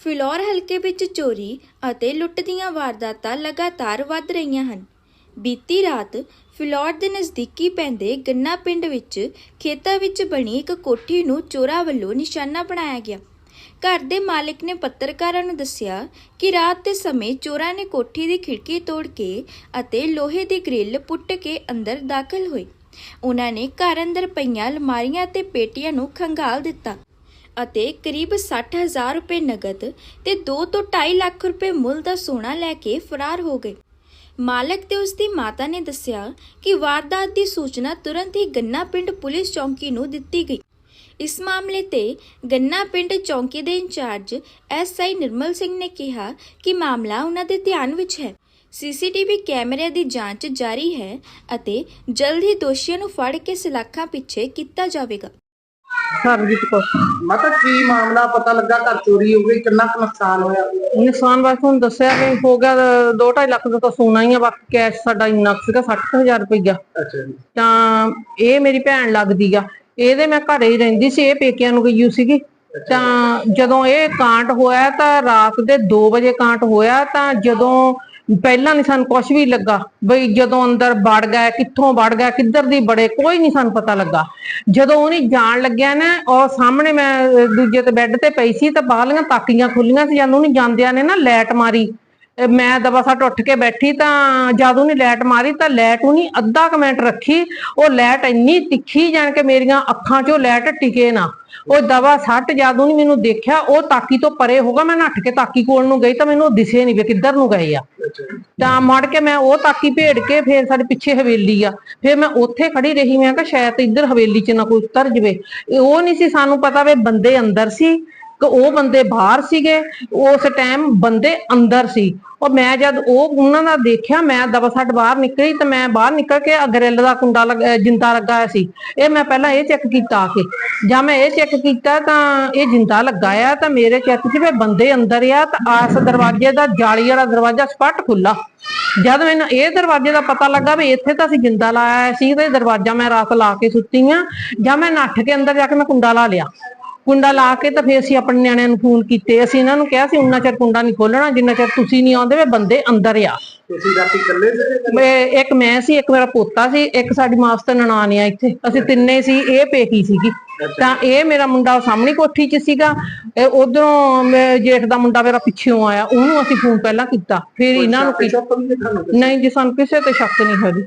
ਫਿਲੌਰ ਹਲਕੇ ਵਿੱਚ ਚੋਰੀ ਅਤੇ ਲੁੱਟ ਦੀਆਂ ਵਾਰਦਾਤਾਂ ਲਗਾਤਾਰ ਵੱਧ ਰਹੀਆਂ ਹਨ। ਬੀਤੀ ਰਾਤ ਫਿਲੌਰ ਦੇ ਨਜ਼ਦੀਕੀ ਪੈਂਦੇ ਗੰਨਾ ਪਿੰਡ ਵਿੱਚ ਖੇਤਾਂ ਵਿੱਚ ਬਣੀ ਇੱਕ ਕੋਠੀ ਨੂੰ ਚੋਰਾਂ ਵੱਲੋਂ ਨਿਸ਼ਾਨਾ ਬਣਾਇਆ ਗਿਆ। ਘਰ ਦੇ ਮਾਲਕ ਨੇ ਪੱਤਰਕਾਰਾਂ ਨੂੰ ਦੱਸਿਆ ਕਿ ਰਾਤ ਦੇ ਸਮੇਂ ਚੋਰਾਂ ਨੇ ਕੋਠੀ ਦੀ ਖਿੜਕੀ ਤੋੜ ਕੇ ਅਤੇ ਲੋਹੇ ਦੀ ਗ੍ਰਿਲ ਪੁੱਟ ਕੇ ਅੰਦਰ ਦਾਖਲ ਹੋਏ। ਉਹਨਾਂ ਨੇ ਘਰ ਅੰਦਰ ਪਈਆਂ ਅਲਮਾਰੀਆਂ ਤੇ ਪੇਟੀਆਂ ਨੂੰ ਖੰਗਾਲ ਦਿੱਤਾ। ਅਤੇ ਕਰੀਬ 60000 ਰੁਪਏ ਨਗਦ ਤੇ 2 ਤੋਂ 2.5 ਲੱਖ ਰੁਪਏ ਮੁੱਲ ਦਾ ਸੋਨਾ ਲੈ ਕੇ ਫਰਾਰ ਹੋ ਗਏ। ਮਾਲਕ ਤੇ ਉਸ ਦੀ ਮਾਤਾ ਨੇ ਦੱਸਿਆ ਕਿ ਵਾਰਦਾਤ ਦੀ ਸੂਚਨਾ ਤੁਰੰਤ ਹੀ ਗੰਨਾ ਪਿੰਡ ਪੁਲਿਸ ਚੌਂਕੀ ਨੂੰ ਦਿੱਤੀ ਗਈ। ਇਸ ਮਾਮਲੇ ਤੇ ਗੰਨਾ ਪਿੰਡ ਚੌਂਕੀ ਦੇ ਇੰਚਾਰਜ ਐਸਆਈ ਨਿਰਮਲ ਸਿੰਘ ਨੇ ਕਿਹਾ ਕਿ ਮਾਮਲਾ ਉਹਨਾਂ ਦੇ ਧਿਆਨ ਵਿੱਚ ਹੈ। ਸੀਸੀਟੀਵੀ ਕੈਮਰਿਆਂ ਦੀ ਜਾਂਚ ਜਾਰੀ ਹੈ ਅਤੇ ਜਲਦ ਹੀ ਦੋਸ਼ੀਆਂ ਨੂੰ ਫੜ ਕੇ ਸਲਾਖਾਂ ਪਿੱਛੇ ਕੀਤਾ ਜਾਵੇਗਾ। ਸਰਬਜੀਤ ਕੌਰ ਮਾਤਾ ਕੀ ਮਾਮਲਾ? ਪਤਾ ਲੱਗਾ ਘਰ ਚੋਰੀ ਹੋ ਗਈ ਕਿੰਨਾ ਕੁ ਨੁਕਸਾਨ ਹੋਇਆ? ਨੁਕਸਾਨ ਬਸ ਤੁਹਾਨੂੰ ਦੱਸਿਆ ਕਿ ਹੋ ਗਿਆ 2.5 ਲੱਖ ਦਾ ਤਾਂ ਸੋਨਾ ਹੀ ਆ ਬਾਕੀ ਕੈਸ਼ ਸਾਡਾ ਇੰਨਾ ਕੁ ਸੀਗਾ 60000 ਰੁਪਈਆ। ਅੱਛਾ ਜੀ। ਤਾਂ ਇਹ ਮੇਰੀ ਭੈਣ ਲੱਗਦੀ ਆ ਇਹਦੇ ਮੈਂ ਘਰੇ ਹੀ ਰਹਿੰਦੀ ਸੀ ਇਹ ਪੇਕਿਆਂ ਨੂੰ ਗਈ ਸੀਗੀ। ਤਾਂ ਜਦੋਂ ਇਹ ਕਾਂਟ ਹੋਇਆ ਤਾਂ ਰਾਤ ਦੇ 2 ਵਜੇ ਕਾਂਟ ਹੋਇਆ ਤਾਂ ਜਦੋਂ ਪਹਿਲਾਂ ਨਹੀਂ ਸਾਨੂੰ ਕੁਝ ਵੀ ਲੱਗਾ। ਬਈ ਜਦੋਂ ਅੰਦਰ ਵੜ ਗਿਆ, ਕਿੱਥੋਂ ਵੜ ਗਿਆ, ਕਿੱਧਰ ਦੀ ਬੜੇ ਕੋਈ ਨਹੀਂ ਸਾਨੂੰ ਪਤਾ ਲੱਗਾ। ਜਦੋਂ ਉਹਨੇ ਜਾਣ ਲੱਗਿਆ ਨਾ, ਉਹ ਸਾਹਮਣੇ ਮੈਂ ਦੂਜੇ ਤੇ ਬੈੱਡ ਤੇ ਪਈ ਸੀ, ਤਾਂ ਬਾਹਲੀਆਂ ਤਾਕੀਆਂ ਖੁੱਲੀਆਂ ਸੀ, ਜਦੋਂ ਉਹਨੇ ਜਾਂਦਿਆਂ ਨੇ ਨਾ ਲੈਟ ਮਾਰੀ। ਮੈਂ ਦਬਾ ਸੱਟ ਉੱਠ ਕੇ ਬੈਠੀ ਤਾਂ ਜਦ ਉਹਨੇ ਲੈਟ ਮਾਰੀ ਤਾਂ ਲੈਟ ਉਹ ਉਹਨੇ ਅੱਧਾ ਕੁ ਮਿੰਟ ਰੱਖੀ, ਉਹ ਲੈਟ ਇੰਨੀ ਤਿੱਖੀ ਜਾਣ ਕੇ ਮੇਰੀਆਂ ਅੱਖਾਂ 'ਚੋਂ ਲੈਟ ਟਿਕੇ ਨਾ। ਉਹ ਦਵਾ ਸੱਟ ਜਦ ਉਹਨੇ ਮੈਨੂੰ ਦੇਖਿਆ, ਉਹ ਤਾਕੀ ਤੋਂ ਪਰੇ ਹੋਗਾ ਮੈਂ ਨੱਠ ਕੇ ਤਾਕੀ ਕੋਲ ਨੂੰ ਗਈ ਤਾਂ ਮੈਨੂੰ ਦਿਸੇ ਨਹੀਂ ਵੀ ਕਿੱਧਰ ਨੂੰ ਗਏ ਆ। ਤਾਂ ਮੜ ਕੇ ਮੈਂ ਉਹ ਤਾਕੀ ਭੇੜ ਕੇ ਫੇਰ ਸਾਡੇ ਪਿੱਛੇ ਹਵੇਲੀ ਆ। ਫੇਰ ਮੈਂ ਉੱਥੇ ਖੜੀ ਰਹੀ, ਮੈਂ ਕਿਹਾ ਸ਼ਾਇਦ ਇੱਧਰ ਹਵੇਲੀ 'ਚ ਨਾ ਕੋਈ ਉਤਰ ਜਵੇ। ਉਹ ਨਹੀਂ ਸੀ ਸਾਨੂੰ ਪਤਾ ਵੀ ਬੰਦੇ ਅੰਦਰ ਸੀ ਕਿ ਉਹ ਬੰਦੇ ਬਾਹਰ ਸੀਗੇ, ਉਸ ਟਾਈਮ ਬੰਦੇ ਅੰਦਰ ਸੀ। ਉਹ ਮੈਂ ਜਦ ਉਹ ਉਹਨਾਂ ਦਾ ਦੇਖਿਆ, ਮੈਂ ਦਬਾ ਸੱਟ ਬਾਹਰ ਨਿਕਲੀ ਤੇ ਮੈਂ ਬਾਹਰ ਨਿਕਲ ਕੇ ਗ੍ਰਿਲ ਦਾ ਕੁੰਡਾ ਲੱਗ- ਜਿੰਦਾ ਲੱਗਾ ਹੋਇਆ ਸੀ। ਇਹ ਮੈਂ ਪਹਿਲਾਂ ਇਹ ਚੈੱਕ ਕੀਤਾ ਆ ਕੇ। ਜਾਂ ਮੈਂ ਇਹ ਚੈੱਕ ਕੀਤਾ ਤਾਂ ਇਹ ਜਿੰਦਾ ਲੱਗਾ ਆ ਤਾਂ ਮੇਰੇ ਚੈੱਕ 'ਚ ਵੀ ਬੰਦੇ ਅੰਦਰ ਆ ਤਾਂ ਆਸ ਦਰਵਾਜ਼ੇ ਦਾ ਜਾਲੀ ਵਾਲਾ ਦਰਵਾਜ਼ਾ ਸਪੱਟ ਖੁੱਲਾ ਜਦ ਮੈਨੂੰ ਇਹ ਦਰਵਾਜ਼ੇ ਦਾ ਪਤਾ ਲੱਗਾ ਵੀ ਇੱਥੇ ਤਾਂ ਅਸੀਂ ਜਿੰਦਾ ਲਾਇਆ ਹੋਇਆ ਸੀ, ਤੇ ਦਰਵਾਜ਼ਾ ਮੈਂ ਰਾਤ ਲਾ ਕੇ ਸੁੱਤੀ ਆ, ਜਾਂ ਮੈਂ ਨੱਠ ਕੇ ਅੰਦਰ ਜਾ ਕੇ ਮੈਂ ਕੁੰਡਾ ਲਾ ਲਿਆ। ਕੁੰਡਾ ਲਾ ਕੇ ਤਾਂ ਫੇਰ ਅਸੀਂ ਆਪਣੇ ਨਿਆਣਿਆਂ ਨੂੰ ਫੋਨ ਕੀਤੇ, ਅਸੀਂ ਇਹਨਾਂ ਨੂੰ ਕਿਹਾ ਸੀ, ਉਨਾ ਚਿਰ ਕੁੰਡਾ ਨਹੀਂ ਖੋਲਣਾ ਜਿੰਨਾ ਚਿਰ ਤੁਸੀਂ ਨਹੀਂ ਆਉਂਦੇ, ਵੇ ਬੰਦੇ ਅੰਦਰ ਆ। ਤੁਸੀਂ ਰਾਤੀ ਇਕੱਲੇ ਸੀਗੇ ਮੈਂ ਇੱਕ ਮੈਂ ਸੀ ਇੱਕ ਮੇਰਾ ਪੋਤਾ ਸੀ ਇੱਕ ਸਾਡੀ ਮਾਸਟਰ ਨਨਾਣ ਆ ਇੱਥੇ। ਅਸੀਂ ਤਿੰਨੇ ਸੀ ਇਹ ਪੇਕੀ ਸੀਗੀ। ਤਾਂ ਇਹ ਮੇਰਾ ਮੁੰਡਾ ਸਾਹਮਣੀ ਕੋਠੀ 'ਚ ਸੀਗਾ। ਉਧਰੋਂ ਜੇਠ ਦਾ ਮੁੰਡਾ ਮੇਰਾ ਪਿੱਛੇੋਂ ਆਇਆ। ਉਹਨੂੰ ਅਸੀਂ ਫੋਨ ਪਹਿਲਾਂ ਕੀਤਾ। ਫਿਰ ਇਹਨਾਂ ਨੂੰ ਨਹੀਂ ਜੀ ਸਾਨੂੰ ਕਿਸੇ ਤੇ ਸ਼ੱਕ ਨਹੀਂ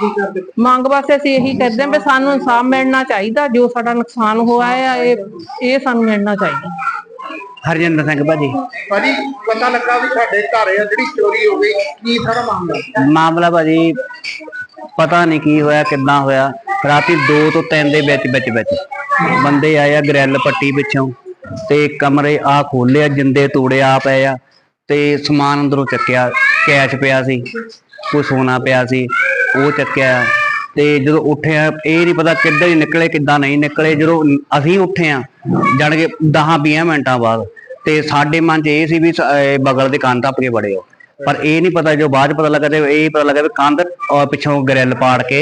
ਕੀ ਮੰਗ ਵਾਸਤੇ ਅਸੀਂ ਇਹੀ ਕਰਦੇ ਹਾਂ ਵੀ ਸਾਨੂੰ ਇਨਸਾਫ ਮਿਲਣਾ ਚਾਹੀਦਾ। ਜੋ ਸਾਡਾ ਨੁਕਸਾਨ ਹੋਇਆ ਹੈ ਇਹ ਇਹ ਸਾਨੂੰ ਮਿਲਣਾ ਚਾਹੀਦਾ। ਹਰਜਿੰਦਰ ਸਿੰਘ ਭਾਜੀ। ਭਾਜੀ ਪਤਾ ਲੱਗਾ ਵੀ ਤੁਹਾਡੇ ਘਰ ਆ ਜਿਹੜੀ ਚੋਰੀ ਹੋ ਗਈ ਕੀ ਸਾਰਾ ਮਾਮਲਾ? ਮਾਮਲਾ ਭਾਜੀ ਪਤਾ ਨਹੀਂ ਕੀ ਹੋਇਆ ਕਿੱਦਾਂ ਹੋਇਆ। ਰਾਤੀ 2 ਤੋਂ 3 ਦੇ ਵਿੱਚ ਵਿੱਚ ਵਿੱਚ। ਬੰਦੇ ਆਏ ਆ ਗ੍ਰਿਲ ਪੱਟੀ ਪਿੱਛੋਂ ਤੇ ਕਮਰੇ ਆ ਖੋਲਿਆ ਜਿੰਦੇ ਤੋੜੇ ਆ ਪਏ ਆ ਤੇ ਸਮਾਨ ਅੰਦਰੋਂ ਚੱਕਿਆ ਕੈਸ਼ ਪਿਆ ਸੀ ਕੋਈ ਸੋਨਾ ਪਿਆ ਸੀ ਉਹ ਚੱਕਿਆ ਤੇ ਜਦੋਂ ਉੱਠਿਆ ਇਹ ਨਹੀਂ ਪਤਾ ਕਿੱਧਰ ਹੀ ਨਿਕਲੇ ਕਿੱਦਾਂ ਨਹੀਂ ਨਿਕਲੇ। ਜਦੋਂ ਅਸੀਂ ਉੱਠੇ ਆ ਜਾਣ ਕੇ 10-20 ਮਿੰਟਾਂ ਬਾਅਦ ਤੇ ਸਾਡੇ ਮਨ 'ਚ ਇਹ ਸੀ ਵੀ ਸ- ਇਹ ਬਗਲ ਦੇ ਕੰਨ ਟੱਪ ਕੇ ਬੜੇ ਹੋ ਪਰ ਇਹ ਨਹੀਂ ਪਤਾ ਜੋ ਬਾਅਦ 'ਚ ਪਤਾ ਲੱਗਾ ਤੇ ਇਹ ਪਤਾ ਲੱਗਾ ਵੀ ਕੰਧ ਪਿੱਛੋਂ ਗ੍ਰਿਲ ਪਾੜ ਕੇ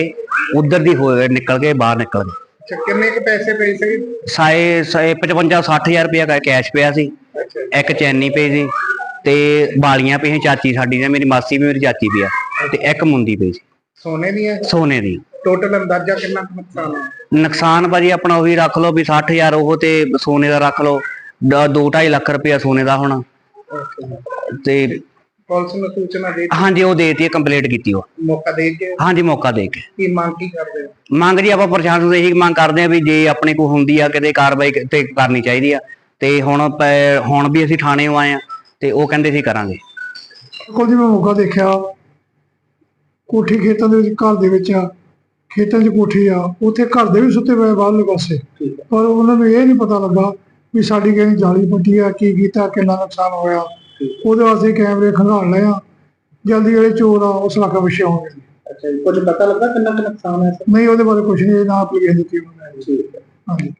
ਉਧਰ ਦੀ ਹੋਏ ਨਿਕਲ ਕੇ ਬਾਹਰ ਨਿਕਲ ਗਏ। ਅੱਛਾ ਕਿੰਨੇ ਕੁ ਪੈਸੇ ਪਏ ਸੀ? ਸਾਏ ਸਾਏ 55 60000 ਰੁਪਇਆ ਕਾ ਕੈਸ਼ ਪਿਆ ਸੀ। ਅੱਛਾ। ਇੱਕ ਚੈਨੀ ਪਈ ਸੀ ਤੇ ਬਾਲੀਆਂ ਪਈਆਂ ਚਾਚੀ ਸਾਡੀ ਨੇ ਮੇਰੀ ਮਾਸੀ ਵੀ ਮੇਰੀ ਚਾਚੀ ਵੀ ਆ ਤੇ ਇੱਕ ਮੁੰਦੀ ਪਈ ਸੀ। ਸੋਨੇ ਦੀਆਂ ਸੋਨੇ ਦੀ। ਟੋਟਲ ਅੰਦਾਜ਼ਾ ਕਿੰਨਾ ਕੁ ਨੁਕਸਾਨ ਹੋਇਆ? ਨੁਕਸਾਨ ਭਾਜੀ ਆਪਣਾ ਉਹੀ ਰੱਖ ਲਓ ਵੀ 60000 ਉਹ ਤੇ ਸੋਨੇ ਦਾ ਰੱਖ ਲਓ। 2.5 ਲੱਖ ਰੁਪਇਆ ਸੋਨੇ ਦਾ ਹੋਣਾ। ਤੇ ਪੁਲਿਸ ਨੂੰ ਸੂਚਨਾ ਦੇ ਹਾਂਜੀ ਉਹ ਦੇਤੀ ਕੰਪਲੀਟ ਕੀਤੀ ਉਹ। ਮੌਕਾ ਦੇ ਕੇ? ਹਾਂਜੀ ਮੌਕਾ ਦੇ ਕੇ। ਕੀ ਮੰਗ ਕੀ ਕਰਦੇ ਹੋ? ਮੰਗ ਜੀ ਆਪਾਂ ਪ੍ਰਸ਼ਾਸਨ ਤੋਂ ਇਹੀ ਮੰਗ ਕਰਦੇ ਆ ਵੀ ਜੇ ਆਪਣੇ ਕੋਲ ਹੁੰਦੀ ਆ ਕਿਤੇ ਕਾਰਵਾਈ ਤੇ ਕਰਨੀ ਚਾਹੀਦੀ ਆ। ਤੇ ਹੁਣ ਹੁਣ ਵੀ ਅਸੀਂ ਥਾਣੇ ਆਏ ਆ ਤੇ ਉਹ ਕਹਿੰਦੇ ਸੀ ਕਰਾਂਗੇ। ਕੋਲ ਜੀ ਮੈਂ ਮੌਕਾ ਦੇਖਿਆ। ਕੋਠੀ ਖੇਤਾਂ ਦੇ ਵਿੱਚ ਘਰ ਦੇ ਵਿੱਚ ਆ। ਖੇਤਾਂ 'ਚ ਕੋਠੀ ਆ। ਉੱਥੇ ਘਰ ਦੇ ਵੀ ਸੁੱਤੇ ਪਏ ਬਾਹਰਲੇ ਪਾਸੇ। ਪਰ ਉਹਨਾਂ ਨੂੰ ਇਹ ਨਹੀਂ ਪਤਾ ਲੱਗਾ ਵੀ ਸਾਡੀ ਕਿਹੜੀ ਜਾਲੀ ਪੱਟੀ ਆ ਕੀ ਕੀਤਾ ਕਿੰਨਾ ਨੁਕਸਾਨ ਹੋਇਆ। ਉਹਦੇ ਵਾਸਤੇ ਕੈਮਰੇ ਖੰਗਾਲ ਲਏ ਆ। ਜਲਦੀ ਜਿਹੜੇ ਚੋਰ ਆ ਉਸ ਇਲਾਕਾ ਪਿੱਛੇ ਹੋਣਗੇ ਅੱਛਾ ਜੀ ਕੁਝ ਪਤਾ ਲੱਗਾ ਕਿੰਨਾ ਕੁ ਨੁਕਸਾਨ ਹੈ ਨਹੀਂ ਉਹਦੇ ਬਾਰੇ ਕੁਝ ਨਹੀਂ ਨਾ ਐਪਲੀਕੇਸ਼ਨ ਦਿੱਤੀ ਉਹਨਾਂ ਨੇ ਠੀਕ ਹੈ। ਹਾਂਜੀ।